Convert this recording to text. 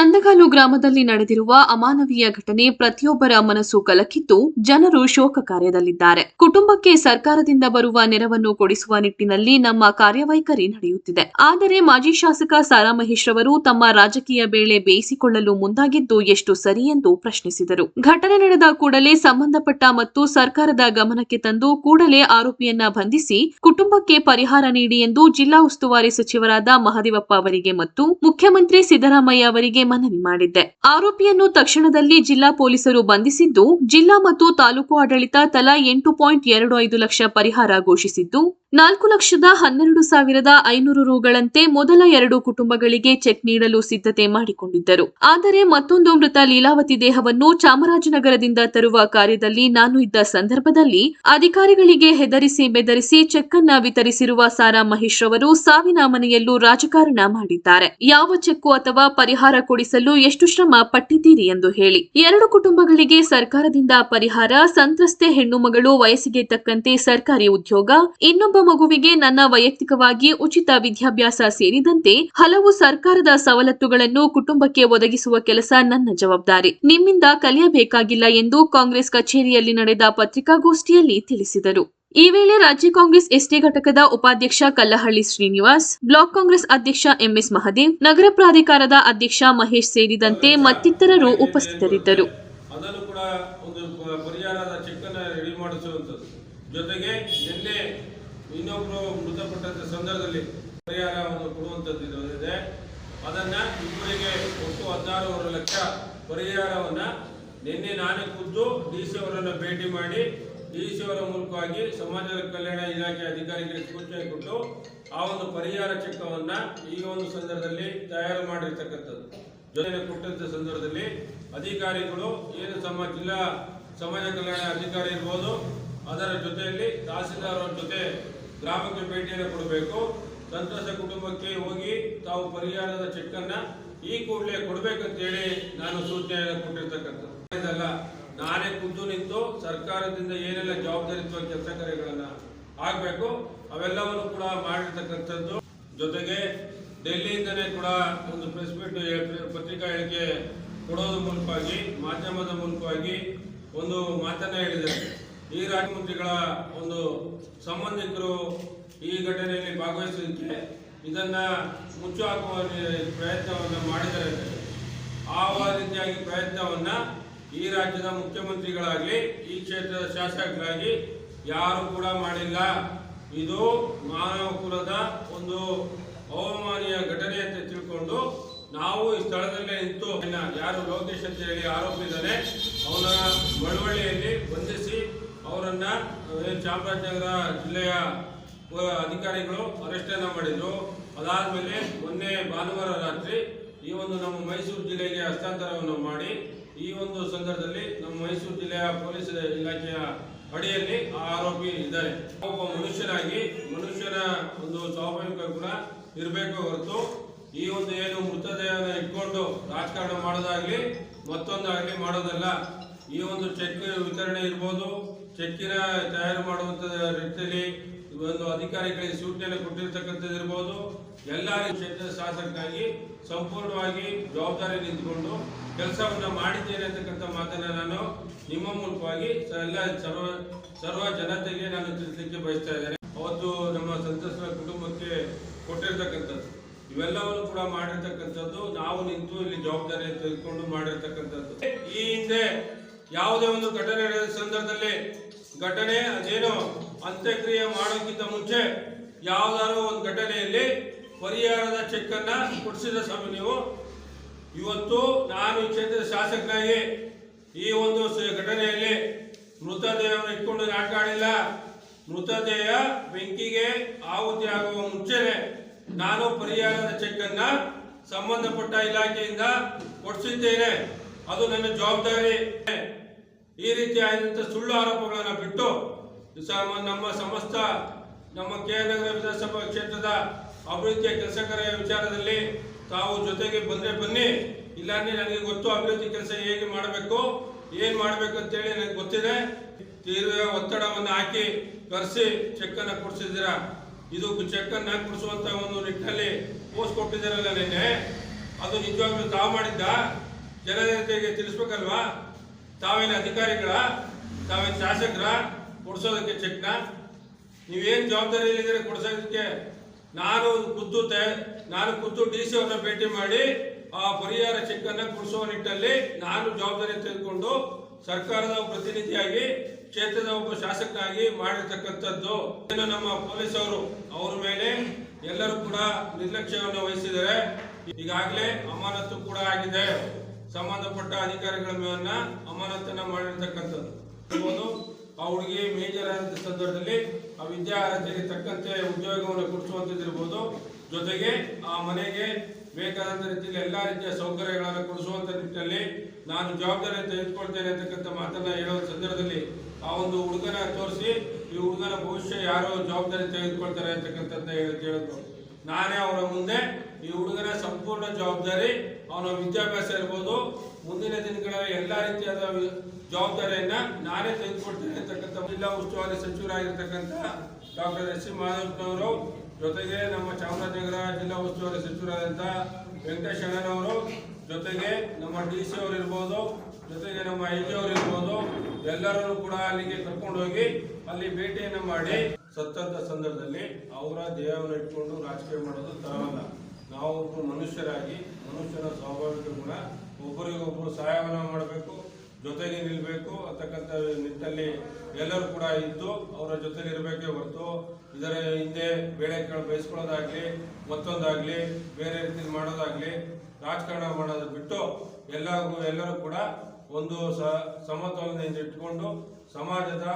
Sean Chandagalu ಗ್ರಾಮದಲ್ಲಿ ನಡೆದಿರುವ ಅಮಾನವೀಯ ಘಟನೆ ಪ್ರತಿಯೊಬ್ಬರ ಮನಸ್ಸು ಕಲಕಿದ್ದು ಜನರು ಶೋಕ ಕಾರ್ಯದಲ್ಲಿದ್ದಾರೆ. ಕುಟುಂಬಕ್ಕೆ ಸರ್ಕಾರದಿಂದ ಬರುವ ನೆರವನ್ನು ಕೊಡಿಸುವ ನಿಟ್ಟಿನಲ್ಲಿ ನಮ್ಮ ಕಾರ್ಯವೈಖರಿ ನಡೆಯುತ್ತಿದೆ. ಆದರೆ ಮಾಜಿ ಶಾಸಕ ಸಾರಾ ಮಹೇಶ್ ರವರು ತಮ್ಮ ರಾಜಕೀಯ ಬೇಳೆ ಬೇಯಿಸಿಕೊಳ್ಳಲು ಮುಂದಾಗಿದ್ದು ಎಷ್ಟು ಸರಿ ಎಂದು ಪ್ರಶ್ನಿಸಿದರು. ಘಟನೆ ನಡೆದ ಕೂಡಲೇ ಸಂಬಂಧಪಟ್ಟ ಮತ್ತು ಸರ್ಕಾರದ ಗಮನಕ್ಕೆ ತಂದು ಕೂಡಲೇ ಆರೋಪಿಯನ್ನ ಬಂಧಿಸಿ ಕುಟುಂಬಕ್ಕೆ ಪರಿಹಾರ ನೀಡಿ ಎಂದು ಜಿಲ್ಲಾ ಉಸ್ತುವಾರಿ ಸಚಿವರಾದ ಮಹದೇವಪ್ಪ ಅವರಿಗೆ ಮತ್ತು ಮುಖ್ಯಮಂತ್ರಿ ಸಿದ್ದರಾಮಯ್ಯ ಅವರಿಗೆ ಮನವಿ ಮಾಡಿದ್ದೆ. ಆರೋಪಿಯನ್ನು ತಕ್ಷಣದಲ್ಲಿ ಜಿಲ್ಲಾ ಪೊಲೀಸರು ಬಂಧಿಸಿದ್ದು, ಜಿಲ್ಲಾ ಮತ್ತು ತಾಲೂಕು ಆಡಳಿತ ತಲಾ ಎಂಟು ಪಾಯಿಂಟ್ ಎರಡು ಐದು ಲಕ್ಷ ಪರಿಹಾರ ಘೋಷಿಸಿದ್ದು ನಾಲ್ಕು ಲಕ್ಷದ ಹನ್ನೆರಡು ಸಾವಿರದ ಐನೂರು ರುಗಳಂತೆ ಮೊದಲ ಎರಡು ಕುಟುಂಬಗಳಿಗೆ ಚೆಕ್ ನೀಡಲು ಸಿದ್ಧತೆ ಮಾಡಿಕೊಂಡಿದ್ದರು. ಆದರೆ ಮತ್ತೊಂದು ಮೃತ ಲೀಲಾವತಿ ದೇಹವನ್ನು ಚಾಮರಾಜನಗರದಿಂದ ತರುವ ಕಾರ್ಯದಲ್ಲಿ ನಾನು ಇದ್ದ ಸಂದರ್ಭದಲ್ಲಿ ಅಧಿಕಾರಿಗಳಿಗೆ ಹೆದರಿಸಿ ಬೆದರಿಸಿ ಚೆಕ್ ಅನ್ನ ವಿತರಿಸಿರುವ ಸಾರಾ ಮಹೇಶ್ ಅವರು ಸಾವಿನ ಮನೆಯಲ್ಲೂ ರಾಜಕಾರಣ ಮಾಡಿದ್ದಾರೆ. ಯಾವ ಚೆಕ್ಕು ಅಥವಾ ಪರಿಹಾರ ಕೊಡಿಸಲು ಎಷ್ಟು ಶ್ರಮ ಪಟ್ಟಿದ್ದೀರಿ ಎಂದು ಹೇಳಿ. ಎರಡು ಕುಟುಂಬಗಳಿಗೆ ಸರ್ಕಾರದಿಂದ ಪರಿಹಾರ, ಸಂತ್ರಸ್ತೆ ಹೆಣ್ಣು ಮಗಳು ವಯಸ್ಸಿಗೆ ತಕ್ಕಂತೆ ಸರ್ಕಾರಿ ಉದ್ಯೋಗ, ಇನ್ನೊಬ್ಬ ಮಗುವಿಗೆ ನನ್ನ ವೈಯಕ್ತಿಕವಾಗಿ ಉಚಿತ ವಿದ್ಯಾಭ್ಯಾಸ ಸೇರಿದಂತೆ ಹಲವು ಸರ್ಕಾರದ ಸವಲತ್ತುಗಳನ್ನು ಕುಟುಂಬಕ್ಕೆ ಒದಗಿಸುವ ಕೆಲಸ ನನ್ನ ಜವಾಬ್ದಾರಿ. ನಿಮ್ಮಿಂದ ಕಲಿಯಬೇಕಾಗಿಲ್ಲ ಎಂದು ಕಾಂಗ್ರೆಸ್ ಕಚೇರಿಯಲ್ಲಿ ನಡೆದ ಪತ್ರಿಕಾಗೋಷ್ಠಿಯಲ್ಲಿ ತಿಳಿಸಿದರು. ಈ ವೇಳೆ ರಾಜ್ಯ ಕಾಂಗ್ರೆಸ್ ಎಸ್ಟಿ ಘಟಕದ ಉಪಾಧ್ಯಕ್ಷ ಕಲ್ಲಹಳ್ಳಿ ಶ್ರೀನಿವಾಸ್, ಬ್ಲಾಕ್ ಕಾಂಗ್ರೆಸ್ ಅಧ್ಯಕ್ಷ ಎಂಎಸ್ ಮಹದೇವ್, ನಗರ ಪ್ರಾಧಿಕಾರದ ಅಧ್ಯಕ್ಷ ಮಹೇಶ್ ಸೇರಿದಂತೆ ಮತ್ತಿತರರು ಉಪಸ್ಥಿತರಿದ್ದರು ಅದನ್ನು ಕೂಡ ಒಂದು ಪ- ಪರಿಹಾರದ ಚೆಕ್ ಅನ್ನ ರೆಡಿ ಮಾಡಿಸುವಂಥದ್ದು ಜೊತೆಗೆ ನಿನ್ನೆ ಇನ್ನೊಬ್ರು ಮೃತಪಟ್ಟಂತ ಸಂದರ್ಭದಲ್ಲಿ ಪರಿಹಾರವನ್ನು ಕೊಡುವಂತದ್ದು ಇದೆ ಅದನ್ನ ಇಬ್ಬರಿಗೆ ಒಟ್ಟು ಹದಿನಾರೂವರೆ ಲಕ್ಷ ಪರಿಹಾರವನ್ನ ನಿನ್ನೆ ನಾನೇ ಖುದ್ದು ಡಿ ಸಿ ಅವರನ್ನು ಭೇಟಿ ಮಾಡಿ, ಡಿ ಸಿ ಅವರ ಮೂಲಕವಾಗಿ ಸಮಾಜ ಕಲ್ಯಾಣ ಇಲಾಖೆ ಅಧಿಕಾರಿಗಳಿಗೆ ಸೂಚನೆ ಕೊಟ್ಟು ಆ ಒಂದು ಪರಿಹಾರ ಚೆಕ್ಕವನ್ನ ಈ ಒಂದು ಸಂದರ್ಭದಲ್ಲಿ ತಯಾರು ಮಾಡಿರ್ತಕ್ಕಂಥದ್ದು. ಜೊತೆ ಕೊಟ್ಟಂತ ಸಂದರ್ಭದಲ್ಲಿ ಅಧಿಕಾರಿಗಳು, ಏನು ಸಮ ಜಿಲ್ಲಾ ಸಮಾಜ ಕಲ್ಯಾಣ ಅಧಿಕಾರಿ ಇರ್ಬೋದು, ಅದರ ಜೊತೆಯಲ್ಲಿ ತಹಸೀಲ್ದಾರ್ ಜೊತೆ ಗ್ರಾಮಕ್ಕೆ ಭೇಟಿಯನ್ನು ಕೊಡಬೇಕು. ಸಂತಸ ಕುಟುಂಬಕ್ಕೆ ಹೋಗಿ ತಾವು ಪರಿಹಾರದ ಚೆಕ್ ಈ ಕೂಡಲೇ ಕೊಡ್ಬೇಕಂತೇಳಿ ನಾನು ಸೂಚನೆಯನ್ನು ಕೊಟ್ಟಿರ್ತಕ್ಕಂಥದ್ದು. ನಾನೇ ಖುದ್ದು ನಿಂತು ಸರ್ಕಾರದಿಂದ ಏನೆಲ್ಲ ಜವಾಬ್ದಾರಿತ್ವ ಕೆಲಸ ಕಾರ್ಯಗಳನ್ನ ಆಗಬೇಕು, ಅವೆಲ್ಲವನ್ನು ಕೂಡ ಮಾಡಿರ್ತಕ್ಕಂಥದ್ದು. ಜೊತೆಗೆ ಡೆಲ್ಲಿಯಿಂದನೇ ಕೂಡ ಒಂದು ಪ್ರೆಸ್ ಮೀಟ್ ಪತ್ರಿಕಾ ಹೇಳಿಕೆ ಕೊಡೋದ್ರ ಮೂಲಕವಾಗಿ, ಮಾಧ್ಯಮದ ಮೂಲಕವಾಗಿ ಒಂದು ಮಾತನ್ನ ಹೇಳಿದ್ದಾರೆ. ಈ ರಾಜ್ಯ ಮಂತ್ರಿಗಳ ಒಂದು ಸಂಬಂಧಿಕರು ಈ ಘಟನೆಯಲ್ಲಿ ಭಾಗವಹಿಸಲಿಕ್ಕೆ ಇದನ್ನ ಮುಚ್ಚು ಹಾಕುವ ಪ್ರಯತ್ನವನ್ನು ಮಾಡಿದ್ದಾರೆ ಆ ರೀತಿಯಾಗಿ ಪ್ರಯತ್ನವನ್ನ ಈ ರಾಜ್ಯದ ಮುಖ್ಯಮಂತ್ರಿಗಳಾಗಲಿ, ಈ ಕ್ಷೇತ್ರದ ಶಾಸಕರಾಗಿ ಯಾರು ಕೂಡ ಮಾಡಿಲ್ಲ. ಇದು ಮಾನವ ಕುಲದ ಒಂದು ಅವಮಾನೀಯ ಘಟನೆ ಅಂತ ತಿಳ್ಕೊಂಡು ನಾವು ಈ ಸ್ಥಳದಲ್ಲೇ ನಿಂತು ಯಾರು ಲೋಕೇಶ್ ಅಂತ ಹೇಳಿ ಆರೋಪಿದ್ದಾನೆ ಅವನ ಬಳುವಳಿಯಲ್ಲಿ ಬಂಧಿಸಿ ಅವರನ್ನ ಚಾಮರಾಜನಗರ ಜಿಲ್ಲೆಯ ಅಧಿಕಾರಿಗಳು ಅರೆಸ್ಟ್ ಮಾಡಿದರು ಮಾಡಿದ್ರು. ಅದಾದ್ಮೇಲೆ ಮೊನ್ನೆ ಭಾನುವಾರ ರಾತ್ರಿ ಈ ಒಂದು ನಮ್ಮ ಮೈಸೂರು ಜಿಲ್ಲೆಗೆ ಹಸ್ತಾಂತರವನ್ನು ಮಾಡಿ, ಈ ಒಂದು ಸಂದರ್ಭದಲ್ಲಿ ನಮ್ಮ ಮೈಸೂರು ಜಿಲ್ಲೆಯ ಪೊಲೀಸ್ ಇಲಾಖೆಯ ಅಡಿಯಲ್ಲಿ ಆ ಆರೋಪಿ ಇದ್ದಾರೆ. ಒಬ್ಬ ಮನುಷ್ಯನಾಗಿ, ಮನುಷ್ಯನ ಒಂದು ಸ್ವಾಭಾವಿಕ ಗುಣ ಇರಬೇಕು ಹೊರತು ಈ ಒಂದು ಏನು ಮೃತದೇಹನ ಇಟ್ಕೊಂಡು ರಾಜಕಾರಣ ಮಾಡೋದಾಗ್ಲಿ ಮತ್ತೊಂದಾಗಲಿ ಮಾಡೋದಲ್ಲ. ಈ ಒಂದು ಚೆಕ್ ವಿತರಣೆ ಇರ್ಬೋದು. ಚೆಕ್ಕಿನ ತಯಾರು ಮಾಡುವಂತ ರೀತಿಯಲ್ಲಿ ಒಂದು ಅಧಿಕಾರಿಗಳಿಗೆ ಸೂಚನೆ ಕೊಟ್ಟಿರ್ತಕ್ಕಂಥದ್ದು ಇರ್ಬೋದು. ಎಲ್ಲ ಕ್ಷೇತ್ರದ ಶಾಸಕನಾಗಿ ಸಂಪೂರ್ಣವಾಗಿ ಜವಾಬ್ದಾರಿ ನಿಂತುಕೊಂಡು ಕೆಲಸವನ್ನು ಮಾಡಿದ್ದೇನೆ ಅಂತಕ್ಕಂಥ ಮಾತನ್ನು ನಾನು ನಿಮ್ಮ ಮೂಲಕವಾಗಿ ಎಲ್ಲ ಸರ್ವ ಸರ್ವ ಜನತೆಗೆ ನಾನು ತಿಳಿಸಲಿಕ್ಕೆ ಬಯಸ್ತಾ ಇದ್ದೇನೆ. ಅವತ್ತು ನಮ್ಮ ಸಂತಸ್ತರ ಕುಟುಂಬಕ್ಕೆ ಕೊಟ್ಟಿರ್ತಕ್ಕಂಥದ್ದು. ಇವೆಲ್ಲವನ್ನು ಕೂಡ ಮಾಡಿರ್ತಕ್ಕಂಥದ್ದು. ನಾವು ನಿಂತು ಇಲ್ಲಿ ಜವಾಬ್ದಾರಿ ತೆಗೆದುಕೊಂಡು ಮಾಡಿರ್ತಕ್ಕಂಥದ್ದು. ಈ ಹಿಂದೆ ಯಾವುದೇ ಒಂದು ಘಟನೆ ನಡೆದ ಸಂದರ್ಭದಲ್ಲಿ ಘಟನೆ ಅದೇನೋ ಅಂತ್ಯಕ್ರಿಯೆ ಮಾಡೋಕ್ಕಿಂತ ಮುಂಚೆ ಯಾವುದಾದ್ರು ಒಂದು ಘಟನೆಯಲ್ಲಿ ಪರಿಹಾರದ ಚೆಕ್ ಅನ್ನ ಕೊಡಿಸಿದ ಸ್ವಾಮಿ ನೀವು. ಇವತ್ತು ನಾನು ಈ ಕ್ಷೇತ್ರದ ಶಾಸಕನಾಗಿ ಈ ಒಂದು ಘಟನೆಯಲ್ಲಿ ಮೃತದೇಹವನ್ನು ಇಟ್ಕೊಂಡು ನಾಟಕಾಡಿಲ್ಲ ಮೃತದೇಹ ಬೆಂಕಿಗೆ ಆಹುತಿ ಆಗುವ ಮುಂಚೆನೆ ನಾನು ಪರಿಹಾರದ ಚೆಕ್ ಅನ್ನ ಸಂಬಂಧಪಟ್ಟ ಇಲಾಖೆಯಿಂದ ಕೊಡಿಸಿದ್ದೇನೆ. ಅದು ನನ್ನ ಜವಾಬ್ದಾರಿ. ಈ ರೀತಿಯಾದಂಥ ಸುಳ್ಳು ಆರೋಪಗಳನ್ನು ಬಿಟ್ಟು ನಮ್ಮ ಸಮಸ್ತ ನಮ್ಮ ಕೆ ನಗರ ವಿಧಾನಸಭಾ ಕ್ಷೇತ್ರದ ಅಭಿವೃದ್ಧಿಯ ಕೆಲಸ ಕಾರ್ಯ ವಿಚಾರದಲ್ಲಿ ತಾವು ಜೊತೆಗೆ ಬಂದರೆ ಬನ್ನಿ. ಇಲ್ಲಾಂದ್ರೆ ನನಗೆ ಗೊತ್ತು ಅಭಿವೃದ್ಧಿ ಕೆಲಸ ಹೇಗೆ ಮಾಡಬೇಕು, ಏನು ಮಾಡಬೇಕು ಅಂತೇಳಿ ನನಗೆ ಗೊತ್ತಿದೆ. ತೀರ್ವ ಒತ್ತಡವನ್ನು ಹಾಕಿ ಕರೆಸಿ ಚೆಕ್ಕನ್ನು ಕೊಡಿಸಿದ್ದೀರಾ? ಇದು ಚೆಕ್ಕನ್ನು ಕೊಡಿಸುವಂಥ ಒಂದು ನಿಟ್ಟಿನಲ್ಲಿ ಪೋಸ್ಟ್ ಕೊಟ್ಟಿದ್ದೀರಲ್ಲ ನಿನ್ನೆ. ಅದು ನಿಜವಾಗ್ಲೂ ತಾವು ಮಾಡಿದ್ದ? ಜನತೆಗೆ ತಿಳಿಸ್ಬೇಕಲ್ವಾ? ತಾವೇನು ಅಧಿಕಾರಿಗಳ, ತಾವೇನು ಶಾಸಕರ ಕೊಡಿಸೋದಕ್ಕೆ ಚೆಕ್ನ. ನೀವೇನು ಜವಾಬ್ದಾರಿ ಕೊಡಿಸೋದಕ್ಕೆ? ನಾನು ಖುದ್ದು ನಾನು ಕುದ್ದು ಡಿ ಸಿ ಅವ್ರನ್ನ ಭೇಟಿ ಮಾಡಿ ಆ ಪರಿಹಾರ ಚೆಕ್ ಅನ್ನ ಕೊಡಿಸುವ ನಿಟ್ಟಲ್ಲಿ ನಾನು ಜವಾಬ್ದಾರಿ ತೆಗೆದುಕೊಂಡು ಸರ್ಕಾರದ ಪ್ರತಿನಿಧಿಯಾಗಿ, ಕ್ಷೇತ್ರದ ಒಬ್ಬ ಶಾಸಕನಾಗಿ ಮಾಡಿರ್ತಕ್ಕಂಥದ್ದು. ನಮ್ಮ ಪೊಲೀಸ್ ಅವರು ಅವರ ಮೇಲೆ ಎಲ್ಲರೂ ಕೂಡ ನಿರ್ಲಕ್ಷ್ಯವನ್ನು ವಹಿಸಿದ್ದಾರೆ. ಈಗಾಗಲೇ ಅಮಾನತು ಕೂಡ ಆಗಿದೆ. ಸಂಬಂಧಪಟ್ಟ ಅಧಿಕಾರಿಗಳ ಮೇಲನ್ನ ಅಮಾನತನ್ನ ಮಾಡಿರ್ತಕ್ಕಂಥದ್ದು ಇರ್ಬೋದು. ಆ ಹುಡುಗಿ ಮೇಜರ್ ಸಂದರ್ಭದಲ್ಲಿ ಆ ವಿದ್ಯಾರ್ಹತೆಗೆ ತಕ್ಕಂತೆ ಉದ್ಯೋಗವನ್ನು ಕೊಡಿಸುವಂಥದ್ದಿರ್ಬೋದು ಜೊತೆಗೆ ಆ ಮನೆಗೆ ಬೇಕಾದಂಥ ರೀತಿಯಲ್ಲಿ ಎಲ್ಲ ರೀತಿಯ ಸೌಕರ್ಯಗಳನ್ನು ಕೊಡಿಸುವಂತ ನಿಟ್ಟಿನಲ್ಲಿ ನಾನು ಜವಾಬ್ದಾರಿ ತೆಗೆದುಕೊಳ್ತೇನೆ ಅಂತಕ್ಕಂಥ ಮಾತನ್ನ ಹೇಳುವ ಸಂದರ್ಭದಲ್ಲಿ ಆ ಒಂದು ಹುಡುಗನ ತೋರಿಸಿ ಈ ಹುಡುಗನ ಭವಿಷ್ಯ ಯಾರು ಜವಾಬ್ದಾರಿ ತೆಗೆದುಕೊಳ್ತಾರೆ ಅಂತಕ್ಕಂಥದ್ದು ಹೇಳಿ ಹೇಳಿದ್ರು ನಾನೇ ಅವರ ಮುಂದೆ ಈ ಹುಡುಗನ ಸಂಪೂರ್ಣ ಜವಾಬ್ದಾರಿ, ಅವನ ವಿದ್ಯಾಭ್ಯಾಸ ಇರ್ಬೋದು. ಮುಂದಿನ ದಿನಗಳಲ್ಲಿ ಎಲ್ಲ ರೀತಿಯಾದ ಜವಾಬ್ದಾರಿಯನ್ನ ನಾನೇ ತೆಗೆದುಕೊಡ್ತೇನೆ ಅಂತಕ್ಕಂಥ ಜಿಲ್ಲಾ ಉಸ್ತುವಾರಿ ಸಚಿವರಾಗಿರ್ತಕ್ಕಂಥ ಡಾಕ್ಟರ್ ಎಸ್ ಸಿ ಮಾಧವನವರು ಜೊತೆಗೆ ನಮ್ಮ ಚಾಮರಾಜನಗರ ಜಿಲ್ಲಾ ಉಸ್ತುವಾರಿ ಸಚಿವರಾದಂಥ ವೆಂಕಟೇಶ್ ಅಣ್ಣನವರು, ಜೊತೆಗೆ ನಮ್ಮ ಡಿ ಸಿ ಅವರು ಇರ್ಬೋದು, ಜೊತೆಗೆ ನಮ್ಮ ಐ ಜಿ ಅವರು ಇರ್ಬೋದು ಎಲ್ಲರೂ ಕೂಡ ಅಲ್ಲಿಗೆ ಕರ್ಕೊಂಡೋಗಿ ಅಲ್ಲಿ ಭೇಟಿಯನ್ನು ಮಾಡಿ. ಸತ್ತಂತ ಸಂದರ್ಭದಲ್ಲಿ ಅವರ ದೇಹವನ್ನು ಇಟ್ಕೊಂಡು ರಾಜಕೀಯ ಮಾಡೋದು ತರವಲ್ಲ. ನಾವು ಮನುಷ್ಯರಾಗಿ, ಮನುಷ್ಯನ ಸ್ವಾಭಾವಿಕ ಗುಣ ಒಬ್ಬರಿಗೊಬ್ಬರು ಸಹಾಯವನ್ನು ಮಾಡಬೇಕು, ಜೊತೆಗೆ ನಿಲ್ಲಬೇಕು ಅಂತಕ್ಕಂಥ ನಿಟ್ಟಲ್ಲಿ ಎಲ್ಲರೂ ಕೂಡ ಇದ್ದು ಅವರ ಜೊತೆಲಿ ಇರಬೇಕೇ ಹೊರತು ಇದರ ಹಿಂದೆ ಬೇಳೆ ಕಾಳು ಬಯಸ್ಕೊಳ್ಳೋದಾಗ್ಲಿ, ಮತ್ತೊಂದಾಗ್ಲಿ, ಬೇರೆ ರೀತಿ ಮಾಡೋದಾಗ್ಲಿ, ರಾಜಕಾರಣ ಮಾಡೋದು ಬಿಟ್ಟು ಎಲ್ಲರಿಗೂ ಎಲ್ಲರೂ ಕೂಡ ಒಂದು ಸಮತೋಲನೆಯಿಂದ ಇಟ್ಕೊಂಡು ಸಮಾಜದ